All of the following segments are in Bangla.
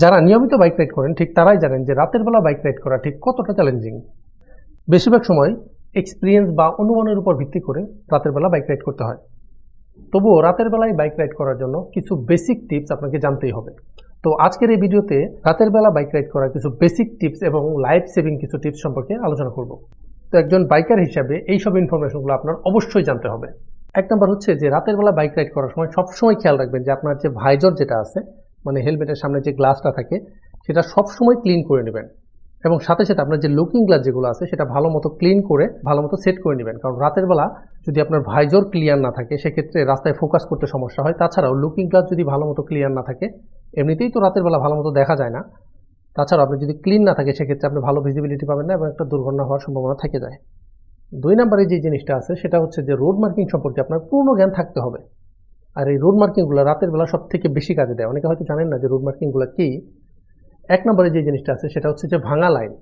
যারা নিয়মিত বাইক রাইড করেন, ঠিক তারাই জানেন যে রাতের বেলা বাইক রাইড করা ঠিক কতটা চ্যালেঞ্জিং বেশিরভাগ সময় এক্সপিরিয়েন্স বা অনুমানের উপর ভিত্তি করে রাতের বেলা বাইক রাইড করতে হয়। তবুও রাতের বেলায় বাইক রাইড করার জন্য কিছু বেসিক টিপস আপনাকে জানতেই হবে। তো আজকের এই ভিডিওতে রাতের বেলা বাইক রাইড করার কিছু বেসিক টিপস এবং লাইফ সেভিং কিছু টিপস সম্পর্কে আলোচনা করব। তো একজন বাইকার হিসাবে এই সব ইনফরমেশনগুলো আপনার অবশ্যই জানতে হবে। এক নম্বর হচ্ছে যে রাতের বেলা বাইক রাইড করার সময় সবসময় খেয়াল রাখবেন যে আপনার যে ভাইজর যেটা আছে মানে হেলমেটের সামনে যে গ্লাসটা থাকে, সেটা সবসময় ক্লিন করে নেবেন। এবং সাথে সাথে আপনার যে লুকিং গ্লাস যেগুলো আছে, সেটা ভালো মতো ক্লিন করে, ভালো মতো সেট করে নেবেন। কারণ রাতের বেলা যদি আপনার ভাইজর ক্লিয়ার না থাকে, সেক্ষেত্রে রাস্তায় ফোকাস করতে সমস্যা হয়। তাছাড়াও লুকিং গ্লাস যদি ভালো মতো ক্লিয়ার না থাকে, এমনিতেই তো রাতের বেলা ভালো মতো দেখা যায় না। তাছাড়াও আপনি যদি ক্লিন না থাকে, সেক্ষেত্রে আপনি ভালো ভিজিবিলিটি পাবেন না এবং একটা দুর্ঘটনা হওয়ার সম্ভাবনা থেকে যায়। দুই নম্বরে যে জিনিসটা আছে, সেটা হচ্ছে যে রোড মার্কিং সম্পর্কে আপনার পূর্ণ জ্ঞান থাকতে হবে। আর এই রোড মার্কিংগুলো রাতের বেলা সব থেকে বেশি কাজে দেয়। অনেকে হয়তো জানেন না যে রোড মার্কিংগুলো কী। এক নম্বরে যে জিনিসটা আছে, সেটা হচ্ছে যে ভাঙা লাইন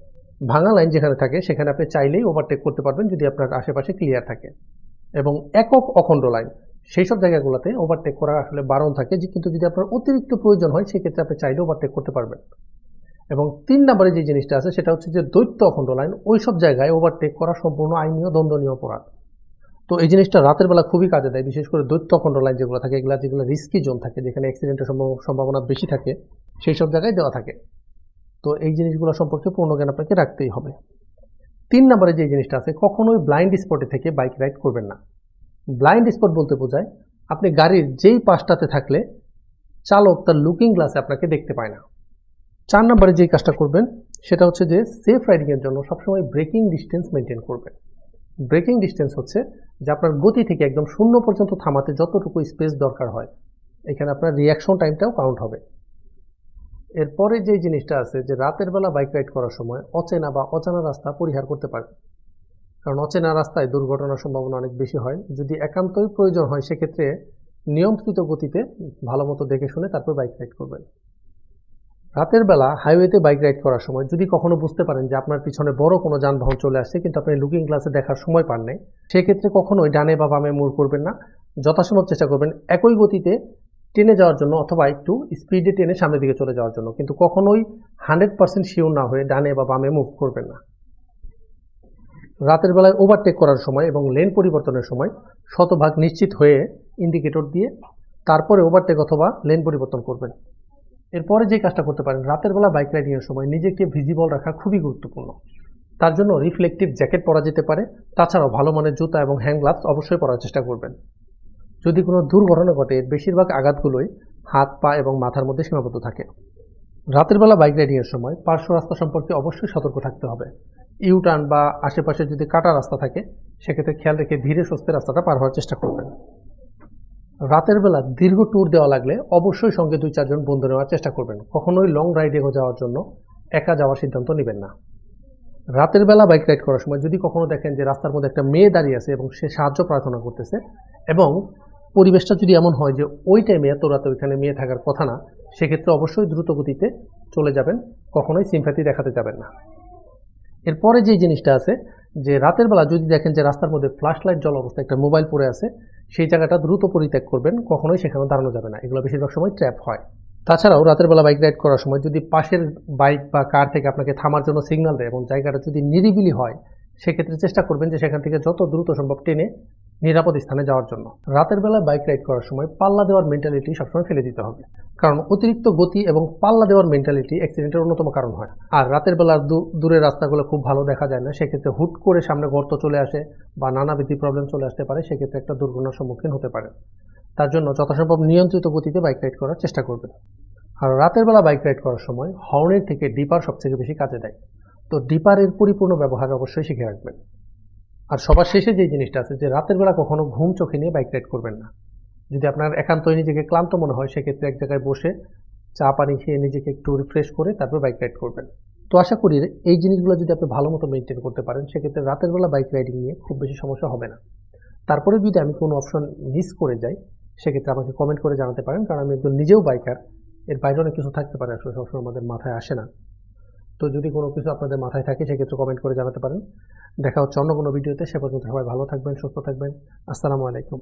ভাঙা লাইন যেখানে থাকে, সেখানে আপনি চাইলেই ওভারটেক করতে পারবেন যদি আপনার আশেপাশে ক্লিয়ার থাকে। এবং একক অখণ্ড লাইন সেই সব জায়গাগুলোতে ওভারটেক করা আসলে বারণ থাকে যে কিন্তু যদি আপনার অতিরিক্ত প্রয়োজন হয়, সেক্ষেত্রে আপনি চাইলে ওভারটেক করতে পারবেন। এবং তিন নম্বরে যে জিনিসটা আছে, সেটা হচ্ছে যে দৈত্য অখণ্ড লাইন ওই সব জায়গায় ওভারটেক করা সম্পূর্ণ আইনীয় দণ্ডনীয় অপরাধ। তো এই জিনিসটা রাতের বেলা খুবই কাজে দেয়, বিশেষ করে দৈত্য লাইন যেগুলো থাকে, এগুলো যেগুলো রিস্কি জোন থাকে, যেখানে অ্যাক্সিডেন্টের সম্ভাবনা বেশি থাকে সেই সব জায়গায় দেওয়া থাকে। তো এই জিনিসগুলো সম্পর্কে পূর্ণ জ্ঞান আপনাকে রাখতেই হবে। তিন নম্বরে যে জিনিসটা আছে, কখনোই ব্লাইন্ড স্পটে থেকে বাইক রাইড করবেন না। ব্লাইন্ড স্পট বলতে বোঝায়, আপনি গাড়ির যেই পাশটাতে থাকলে চালক তার লুকিং গ্লাসে আপনাকে দেখতে পায় না। চার নম্বরে যেই কাজটা করবেন, সেটা হচ্ছে যে সেফ রাইডিংয়ের জন্য সবসময় ব্রেকিং ডিস্টেন্স মেনটেন করবেন। ব্রেকিং ডিস্টেন্স হচ্ছে যে আপনার গতি থেকে একদম শূন্য পর্যন্ত থামাতে যতটুকু স্পেস দরকার হয়, এখানে আপনার রিয়াকশন টাইমটাও কাউন্ট হবে। এরপরে যে জিনিসটা আছে, যে রাতের বেলা বাইক রাইড করার সময় অচেনা বা অজানা রাস্তা পরিহার করতে পারে কারণ অচেনা রাস্তায় দুর্ঘটনার সম্ভাবনা অনেক বেশি হয়। যদি একান্তই প্রয়োজন হয়, সেক্ষেত্রে নিয়ন্ত্রিত গতিতে ভালো মতো দেখে শুনে তারপর বাইক রাইড করবেন। রাতের বেলা হাইওয়েতে বাইক রাইড করার সময় যদি কখনো বুঝতে পারেন যে আপনার পিছনে বড় কোনো যানবাহন চলে আসছে, কিন্তু আপনি লুকিং গ্লাসে দেখার সময় পান নাই, সেক্ষেত্রে কখনোই ডানে বা বামে মুড় করবেন না। যথাসম্ভব চেষ্টা করবেন একই গতিতে টেনে যাওয়ার জন্য অথবা একটু স্পিডে টেনে সামনের দিকে চলে যাওয়ার জন্য, কিন্তু কখনোই হান্ড্রেড পার্সেন্ট শিওর না হয়ে ডানে বা বামে মুভ করবেন না। রাতের বেলায় ওভারটেক করার সময় এবং লেন পরিবর্তনের সময় শতভাগ নিশ্চিত হয়ে ইন্ডিকেটর দিয়ে তারপরে ওভারটেক অথবা লেন পরিবর্তন করবেন। এরপরে যে কাজটা করতে পারেন, রাতের বেলা বাইক রাইডিংয়ের সময় নিজেকে ভিজিবল রাখা খুবই গুরুত্বপূর্ণ। তার জন্য রিফ্লেকটিভ জ্যাকেট পরা যেতে পারে, তাছাড়াও ভালো মানের জুতা এবং হ্যান্ড গ্লাভস অবশ্যই পরার চেষ্টা করবেন। যদি কোনো দুর্ঘটনা ঘটে, বেশিরভাগ আঘাতগুলোই হাত, পা এবং মাথার মধ্যে সীমাবদ্ধ থাকে। রাতের বেলা বাইক রাইডিংয়ের সময় পার্শ্ব রাস্তা সম্পর্কে অবশ্যই সতর্ক থাকতে হবে। ইউ টার্ন বা আশেপাশে যদি কাটা রাস্তা থাকে, সেক্ষেত্রে খেয়াল রেখে ধীরে সুস্থে রাস্তাটা পার হওয়ার চেষ্টা করবেন। রাতের বেলা দীর্ঘ ট্যুর দেওয়া লাগলে অবশ্যই সঙ্গে দুই, চারজন বন্ধু নেওয়ার চেষ্টা করবেন। কখনোই লং রাইডে যাওয়ার জন্য একা যাওয়ার সিদ্ধান্ত নেবেন না। রাতের বেলা বাইক রাইড করার সময় যদি কখনো দেখেন যে রাস্তার মধ্যে একটা মেয়ে দাঁড়িয়ে আছে এবং সে সাহায্য প্রার্থনা করতেছে এবং পরিবেশটা যদি এমন হয় যে ওই টাইমে এত রাতে ওইখানে মেয়ে থাকার কথা না, সেক্ষেত্রে অবশ্যই দ্রুত গতিতে চলে যাবেন, কখনোই সিম্প্যাথি দেখাতে যাবেন না। এরপরে যে জিনিসটা আছে যে রাতের বেলা যদি দেখেন যে রাস্তার মধ্যে ফ্ল্যাশ লাইট জল অবস্থায় একটা মোবাইল পড়ে আছে সেই জায়গাটা দ্রুত পরিত্যাগ করবেন, কখনোই সেখানে দাঁড়ানো যাবে না। এগুলো বেশিরভাগ সময় ট্র্যাপ হয়। তাছাড়াও রাতের বেলা বাইক রাইড করার সময় যদি পাশের বাইক বা কার থেকে আপনাকে থামার জন্য সিগনাল দেয় এবং জায়গাটা যদি নিরিবিলি হয়, সেক্ষেত্রে চেষ্টা করবেন যে সেখান থেকে যত দ্রুত সম্ভব টেনে নিরাপদ স্থানে যাওয়ার জন্য। রাতের বেলা বাইক রাইড করার সময় পাল্লা দেওয়ার মেন্টালিটি সবসময় ফেলে দিতে হবে। কারণ অতিরিক্ত গতি এবং পাল্লা দেওয়ার মেন্টালিটি অ্যাক্সিডেন্টের অন্যতম কারণ হয়। আর রাতের বেলা দূরের রাস্তাগুলো খুব ভালো দেখা যায় না, সেক্ষেত্রে হুট করে সামনে গর্ত চলে আসে বা নানাবিধি প্রবলেম চলে আসতে পারে, সেক্ষেত্রে একটা দুর্ঘটনার সম্মুখীন হতে পারে। তার জন্য যথাসম্ভব নিয়ন্ত্রিত গতিতে বাইক রাইড করার চেষ্টা করবেন। আর রাতের বেলা বাইক রাইড করার সময় হর্নের থেকে ডিপার সবথেকে বেশি কাজে দেয়। তো ডিপারের পরিপূর্ণ ব্যবহার অবশ্যই শিখে রাখবেন। আর সবার শেষে যে জিনিসটা আছে, যে রাতের বেলা কখনো ঘুম চোখে নিয়ে বাইক রাইড করবেন না। যদি আপনার একান্তই নিজেকে ক্লান্ত মনে হয়, সেক্ষেত্রে এক জায়গায় বসে চা পানি খেয়ে নিজেকে একটু রিফ্রেশ করে তারপর বাইক রাইড করবেন। তো আশা করি এই জিনিসগুলো যদি আপনি ভালো মতো মেনটেন করতে পারেন, সেক্ষেত্রে রাতের বেলা বাইক রাইডিং নিয়ে খুব বেশি সমস্যা হবে না। তারপরে যদি আমি কোনো অপশন মিস করে যাই, সেক্ষেত্রে আমাকে কমেন্ট করে জানাতে পারেন, কারণ আমি একজন নিজেও বাইকার এর বাইরে অনেক কিছু থাকতে পারে, আসলে সবসময় আমাদের মাথায় আসে না। তো যদি কোনো কিছু আপনাদের মাথায় থাকে, সেক্ষেত্রে কমেন্ট করে জানাতে পারেন। দেখা হচ্ছে অন্য কোনো ভিডিওতে সে পর্যন্ত সবাই ভালো থাকবেন, সুস্থ থাকবেন। আসসালামু আলাইকুম।